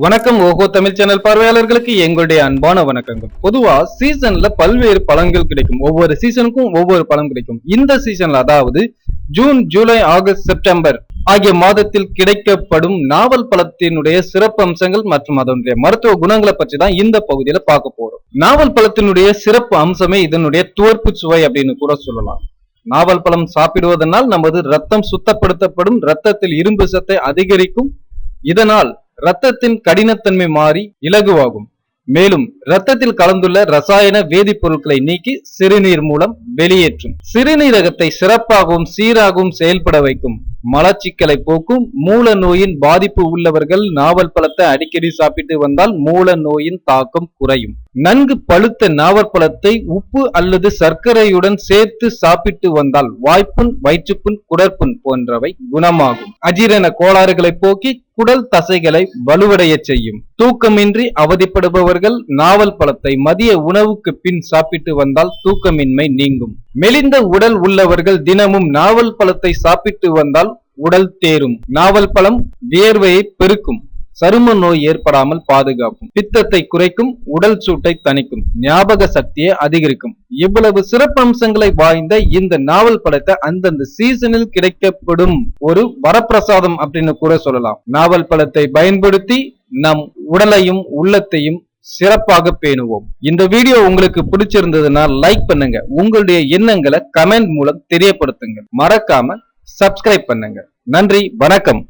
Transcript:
வணக்கம். ஓகோ தமிழ் சேனல் பார்வையாளர்களுக்கு எங்களுடைய அன்பான வணக்கங்கள். பொதுவா சீசன்ல பல்வேறு பழங்கள் கிடைக்கும். ஒவ்வொரு சீசனுக்கும் ஒவ்வொரு பழம் கிடைக்கும். இந்த சீசன்ல அதாவது ஜூன் ஜூலை ஆகஸ்ட் செப்டம்பர் ஆகிய மாதத்தில் கிடைக்கப்படும் நாவல் பழத்தினுடைய சிறப்பு அம்சங்கள் மற்றும் அதனுடைய மருத்துவ குணங்களை பற்றி தான் இந்த பகுதியில பார்க்க போறோம். நாவல் பழத்தினுடைய சிறப்பு அம்சமே இதனுடைய துவர்ப்பு சுவை அப்படின்னு கூட சொல்லலாம். நாவல் பழம் சாப்பிடுவதனால் நமது ரத்தம் சுத்தப்படுத்தப்படும் ரத்தத்தில் இரும்பு சத்தை அதிகரிக்கும். இதனால் ரத்தத்தின் கடினத்தன்மை மாறி இலகுவாகும். மேலும் ரத்தத்தில் கலந்துள்ள ரசாயன வேதிப்பொருட்களை நீக்கி சிறுநீர் மூலம் வெளியேற்றும். சிறுநீரகத்தை சிறப்பாகவும் சீராகவும் செயல்பட வைக்கும். மலச்சிக்கலை போக்கும். மூல நோயின் பாதிப்பு உள்ளவர்கள் நாவல் பழத்தை அடிக்கடி சாப்பிட்டு வந்தால் மூல நோயின் தாக்கம் குறையும். நன்கு பழுத்த நாவற்பழத்தை உப்பு அல்லது சர்க்கரையுடன் சேர்த்து சாப்பிட்டு வந்தால் வாய்ப்புண் வயிற்றுப்புண் குடற்புண் போன்றவை குணமாகும். அஜீரண கோளாறுகளை போக்கி குடல் தசைகளை வலுவடைய செய்யும். தூக்கமின்றி அவதிப்படுபவர்கள் நாவல் பழத்தை மதிய உணவுக்கு பின் சாப்பிட்டு வந்தால் தூக்கமின்மை நீங்கும். மெலிந்த உடல் உள்ளவர்கள் தினமும் நாவல் பழத்தை சாப்பிட்டு வந்தால் உடல் தேரும். நாவல் பழம் வியர்வையை பெருக்கும். சரும நோய் ஏற்படாமல் பாதுகாக்கும். பித்தத்தை குறைக்கும் உடல் சூட்டை தணிக்கும். ஞாபக சக்தியை அதிகரிக்கும். இவ்வளவு சிறப்பம்சங்களை வாய்ந்த இந்த நாவல் பழத்தை அந்தந்த சீசனில் கிடைக்கப்படும் ஒரு வரப்பிரசாதம் அப்படின்னு கூட சொல்லலாம். நாவல் பழத்தை பயன்படுத்தி நம் உடலையும் உள்ளத்தையும் சிறப்பாக பேணுவோம். இந்த வீடியோ உங்களுக்கு பிடிச்சிருந்ததுன்னா லைக் பண்ணுங்க. உங்களுடைய எண்ணங்களை கமெண்ட் மூலம் தெரியப்படுத்துங்க மறக்காம சப்ஸ்கிரைப் பண்ணுங்க. நன்றி வணக்கம்.